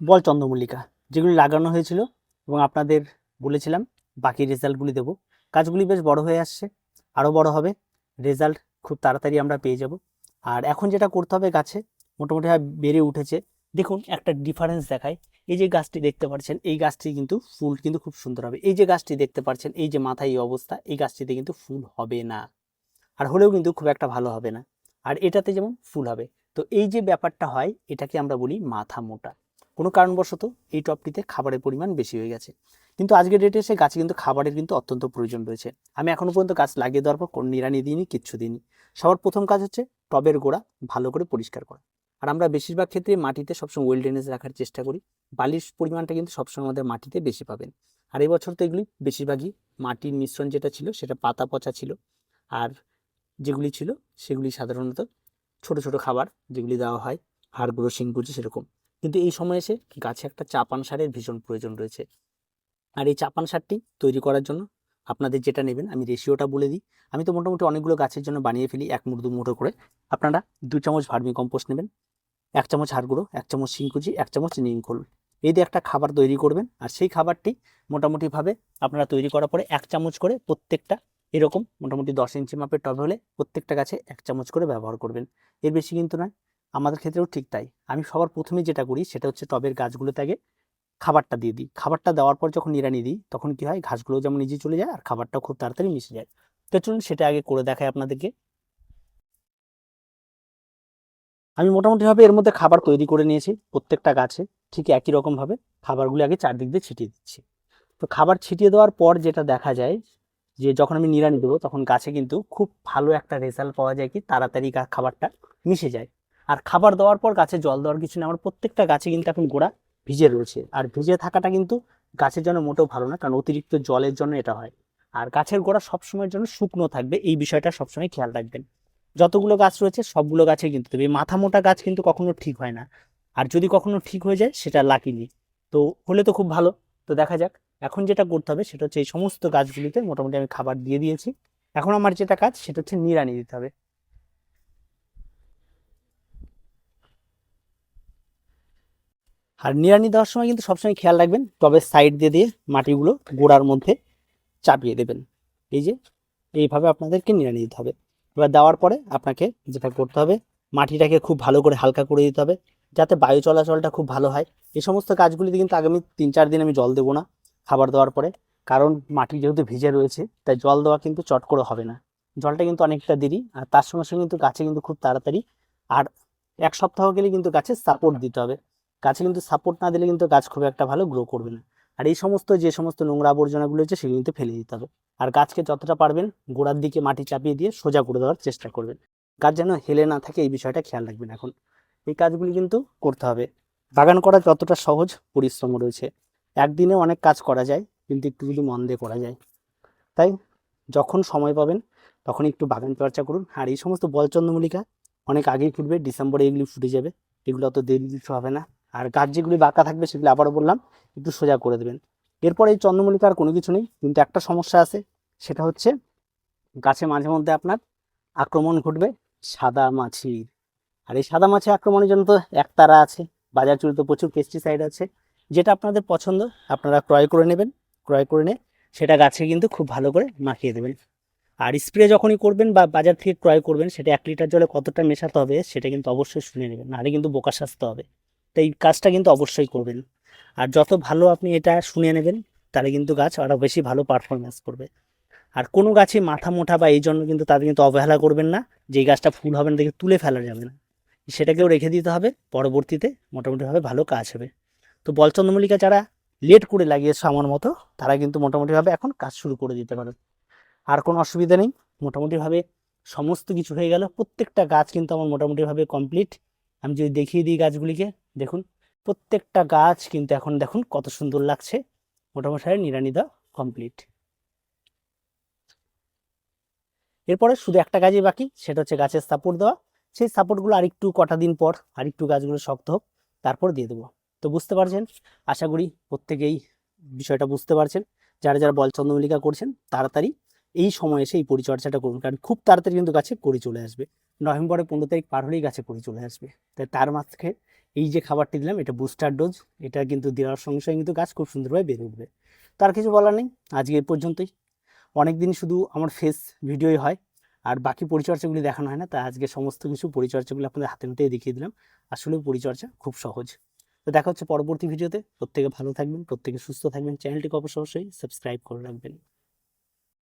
বল চন্দ্রমল্লিকা, যেগুলি লাগানো হয়েছিল এবং আপনাদের বলেছিলাম, বাকি রেজাল্টগুলি দেবো। গাছগুলি বেশ বড় হয়ে আসছে, আরও বড় হবে। রেজাল্ট খুব তাড়াতাড়ি আমরা পেয়ে যাব। আর এখন যেটা করতে হবে গাছে, মোটামুটি বেড়ে উঠেছে। দেখুন, একটা ডিফারেন্স দেখায়। এই যে গাছটি দেখতে পাচ্ছেন, এই গাছটি কিন্তু ফুল কিন্তু খুব সুন্দর হবে। এই যে গাছটি দেখতে পাচ্ছেন, এই যে মাথায় এই অবস্থা, এই গাছটিতে কিন্তু ফুল হবে না। আর হলেও কিন্তু খুব একটা ভালো হবে না। আর এটাতে যেমন ফুল হবে। তো এই যে ব্যাপারটা হয়, এটাকে আমরা বলি মাথা মোটা। কোনো কারণবশত এই টপটিতে খাবারের পরিমাণ বেশি হয়ে গেছে। কিন্তু আজকের ডেটে এসে গাছে কিন্তু খাবারের কিন্তু অত্যন্ত প্রয়োজন রয়েছে। আমি এখনও পর্যন্ত গাছ লাগিয়ে দেওয়ার পর নিড়ানি দিইনি, কিচ্ছু দিইনি। সবার প্রথম কাজ হচ্ছে টবের গোড়া ভালো করে পরিষ্কার করা। আর আমরা বেশিরভাগ ক্ষেত্রে মাটিতে সবসময় ওয়েল ড্রেনেজ রাখার চেষ্টা করি। বালির পরিমাণটা কিন্তু সবসময় আমাদের মাটিতে বেশি পাবেন। আর এই বছর তো এগুলি বেশিরভাগই মাটির মিশ্রণ যেটা ছিল সেটা পাতা পচা ছিল। আর যেগুলি ছিল সেগুলি সাধারণত ছোট ছোট খাবার যেগুলি দেওয়া হয়, হাড়গুঁড়ো, শিংকুচি সেরকম। কিন্তু এই সময় এসে গাছে একটা চাপান সারের ভীষণ প্রয়োজন রয়েছে। আর এই চাপান সারটি তৈরি করার জন্য আপনাদের যেটা নেবেন, আমি রেশিওটা বলে দিই। আমি তো মোটামুটি অনেকগুলো গাছের জন্য বানিয়ে ফেলি, এক মুঠো, দু মুঠো করে। আপনারা দু চামচ ভার্মি কম্পোস্ট নেবেন, এক চামচ হাড় গুঁড়ো এক চামচ শিংকুচি এক চামচ নিম খোল। এই দিয়ে একটা খাবার তৈরি করবেন আর সেই খাবারটি মোটামুটিভাবে আপনারা তৈরি করার পরে এক চামচ করে প্রত্যেকটা এরকম মোটামুটি দশ ইঞ্চি মাপের টবে হলে প্রত্যেকটা গাছে এক চামচ করে ব্যবহার করবেন। এর বেশি কিন্তু নয় আমাদের ক্ষেত্রেও ঠিক তাই। আমি সবার প্রথমে যেটা করি সেটা হচ্ছে টবের গাছগুলোতে আগে খাবারটা দিয়ে দিই। খাবারটা দেওয়ার পর যখন নিড়ানি দিই, তখন কি হয় ঘাসগুলো যেমন নিজে চলে যায় আর খাবারটাও খুব তাড়াতাড়ি মিশে যায়। তো চলুন সেটা আগে করে দেখায় আপনাদেরকে। আমি মোটামুটিভাবে এর মধ্যে খাবার তৈরি করে নিয়েছি প্রত্যেকটা গাছে। ঠিক একই রকমভাবে খাবারগুলি আগে চারদিক দিয়ে ছিটিয়ে দিচ্ছি। তো খাবার ছিটিয়ে দেওয়ার পর যেটা দেখা যায় যে যখন আমি নিড়ানি দেবো, তখন গাছে কিন্তু খুব ভালো একটা রেজাল্ট পাওয়া যায় কি, তাড়াতাড়ি খাবারটা মিশে যায়। আর খাবার দেওয়ার পর গাছে জল দেওয়ার কিছু নেই। আমার প্রত্যেকটা গাছে কিন্তু এখন গোড়া ভিজে রয়েছে। আর ভিজে থাকাটা কিন্তু গাছের জন্য মোটেও ভালো না, কারণ অতিরিক্ত জলের জন্য এটা হয়। আর গাছের গোড়া সবসময়ের জন্য শুকনো থাকবে, এই বিষয়টা সবসময় খেয়াল রাখবেন। যতগুলো গাছ রয়েছে, সবগুলো গাছে কিন্তু দেবে। মাথা মোটা গাছ কিন্তু কখনো ঠিক হয় না। আর যদি কখনো ঠিক হয়ে যায়, সেটা লাকিলি তো হলে তো খুব ভালো। তো দেখা যাক, এখন যেটা করতে হবে, সেটা হচ্ছে এই সমস্ত গাছগুলিতে মোটামুটি আমি খাবার দিয়ে দিয়েছি। এখন আমার যেটা কাজ, সেটা হচ্ছে নিড়ানি দিতে হবে। আর নিড়ানি দেওয়ার সময় কিন্তু সবসময় খেয়াল রাখবেন টবের সাইড দিয়ে দিয়ে মাটিগুলো গোড়ার মধ্যে চাপিয়ে দেবেন। এই যে, এইভাবে আপনাদেরকে নিড়ানি দিতে হবে। এবার দেওয়ার পরে আপনাকে যেটা করতে হবে, মাটিটাকে খুব ভালো করে হালকা করে দিতে হবে যাতে বায়ু চলাচলটা খুব ভালো হয়। এই সমস্ত গাছগুলিতে কিন্তু আগামী তিন চার দিন আমি জল দেবো না খাবার দেওয়ার পরে। কারণ মাটি যেহেতু ভিজে রয়েছে, তাই জল দেওয়া কিন্তু চট করে হবে না। জলটা কিন্তু অনেকটা দেরি আর তার সঙ্গে সঙ্গে কিন্তু গাছে কিন্তু খুব তাড়াতাড়ি আর এক সপ্তাহ গেলে কিন্তু গাছে সাপোর্ট দিতে হবে। গাছে কিন্তু সাপোর্ট না দিলে কিন্তু গাছ খুব একটা ভালো গ্রো করবে না। আর এই সমস্ত যে সমস্ত নোংরা আবর্জনাগুলো হচ্ছে সেগুলো কিন্তু ফেলে দিতে হবে। আর গাছকে যতটা পারবেন গোড়ার দিকে মাটি চাপিয়ে দিয়ে সোজা করে দেওয়ার চেষ্টা করবেন। গাছ যেন হেলে না থাকে এই বিষয়টা খেয়াল রাখবেন এখন। এই কাজগুলি কিন্তু করতে হবে। বাগান করা যতটা সহজ পরিশ্রম রয়েছে। একদিনে অনেক কাজ করা যায়, কিন্তু একটু যদি মন দিয়ে করা যায়। তাই যখন সময় পাবেন তখন একটু বাগান চর্চা করুন। আর এই সমস্ত বলচন্দ্রমল্লিকা অনেক আগেই ফুটবে, ডিসেম্বরে এগুলি ফুটে যাবে। এগুলো অত দেরি হবে না। আর গাছ যেগুলি বাঁকা থাকবে সেগুলি আবারও বললাম, একটু সোজা করে দেবেন। এরপর এই চন্দ্রমল্লিকা আর কোনো কিছু নেই, কিন্তু একটা সমস্যা আছে, সেটা হচ্ছে গাছে মাঝে মধ্যে আপনার আক্রমণ ঘটবে সাদা মাছির। আর এই সাদা মাছি আক্রমণের জন্য তো একতারা আছে, বাজার চুরিতে প্রচুর পেস্টিসাইড আছে, যেটা আপনাদের পছন্দ, আপনারা ক্রয় করে নেবেন, ক্রয় করে নিয়ে সেটা গাছে কিন্তু খুব ভালো করে মাখিয়ে দেবেন। আর স্প্রে যখনই করবেন বা বাজার থেকে ক্রয় করবেন, সেটা এক লিটার জলে কতটা মেশাতে হবে সেটা কিন্তু অবশ্যই শুনে নেবেন, নাহলে কিন্তু বোকা সাজতে হবে। তো এই কাজটা কিন্তু অবশ্যই করবেন। আর যত ভালো আপনি এটা শুনে নেবেন, তাহলে কিন্তু গাছ আরও বেশি ভালো পারফরমেন্স করবে। আর কোনো গাছে মাথা মোটা বা এই জন্য কিন্তু তাদের কিন্তু অবহেলা করবেন না যে গাছটা ফুল হবে না দেখে তুলে ফেলা যাবে না। সেটাকেও রেখে দিতে হবে, পরবর্তীতে মোটামুটিভাবে ভালো কাজ হবে। তো বলচন্দ্রমল্লিকা যারা লেট করে লাগিয়েছে আমার মতো, তারা কিন্তু মোটামুটিভাবে এখন কাজ শুরু করে দিতে পারে আর কোনো অসুবিধা নেই, মোটামুটিভাবে সমস্ত কিছু হয়ে গেল। প্রত্যেকটা গাছ কিন্তু আমার মোটামুটিভাবে কমপ্লিট আমি যদি দেখিয়ে দিই গাছগুলিকে দেখুন, প্রত্যেকটা গাছ কিন্তু এখন দেখুন কত সুন্দর লাগছে। মোটামুটি নিরানি দেওয়া কমপ্লিট এরপরে শুধু একটা কাজই বাকি, সেটা হচ্ছে গাছের সাপোর্ট দেওয়া। সেই সাপোর্টগুলো আরেকটু কটা দিন পর আরেকটু গাছগুলো শক্ত হোক, তারপর দিয়ে দেবো। তো বুঝতে পারছেন? আশা করি প্রত্যেকেই বিষয়টা বুঝতে পারছেন। যারা যারা বল চন্দ্রমল্লিকা করছেন, তাড়াতাড়ি এই সময় এসে এই পরিচর্যাটা করুন, কারণ খুব তাড়াতাড়ি কিন্তু গাছে কড়ি চলে আসবে। নভেম্বরের পনেরো তারিখ পার হলেই গাছে কড়ি চলে আসবে। তাই তার মাঝে এই যে খাবারটি দিলাম, এটা বুস্টার ডোজ এটা কিন্তু দেওয়ার সঙ্গে সঙ্গে কিন্তু গাছ খুব সুন্দরভাবে বেড়ে উঠবে। তার কিছু বলার নেই, আজকে এ পর্যন্তই। অনেক দিন শুধু আমার ফেস ভিডিওই হয়, আর বাকি পরিচর্যাগুলি দেখানো হয় না, তাই আজকে সমস্ত কিছু পরিচর্যাগুলো আপনাদের হাতে নাতে দেখিয়ে দিলাম। আসলে পরিচর্যা খুব সহজ। তো দেখা হচ্ছে পরবর্তী ভিডিওতে প্রত্যেকে ভালো থাকবেন, প্রত্যেকে সুস্থ থাকবেন। চ্যানেলটিকে অবশ্য অবশ্যই সাবস্ক্রাইব করে রাখবেন।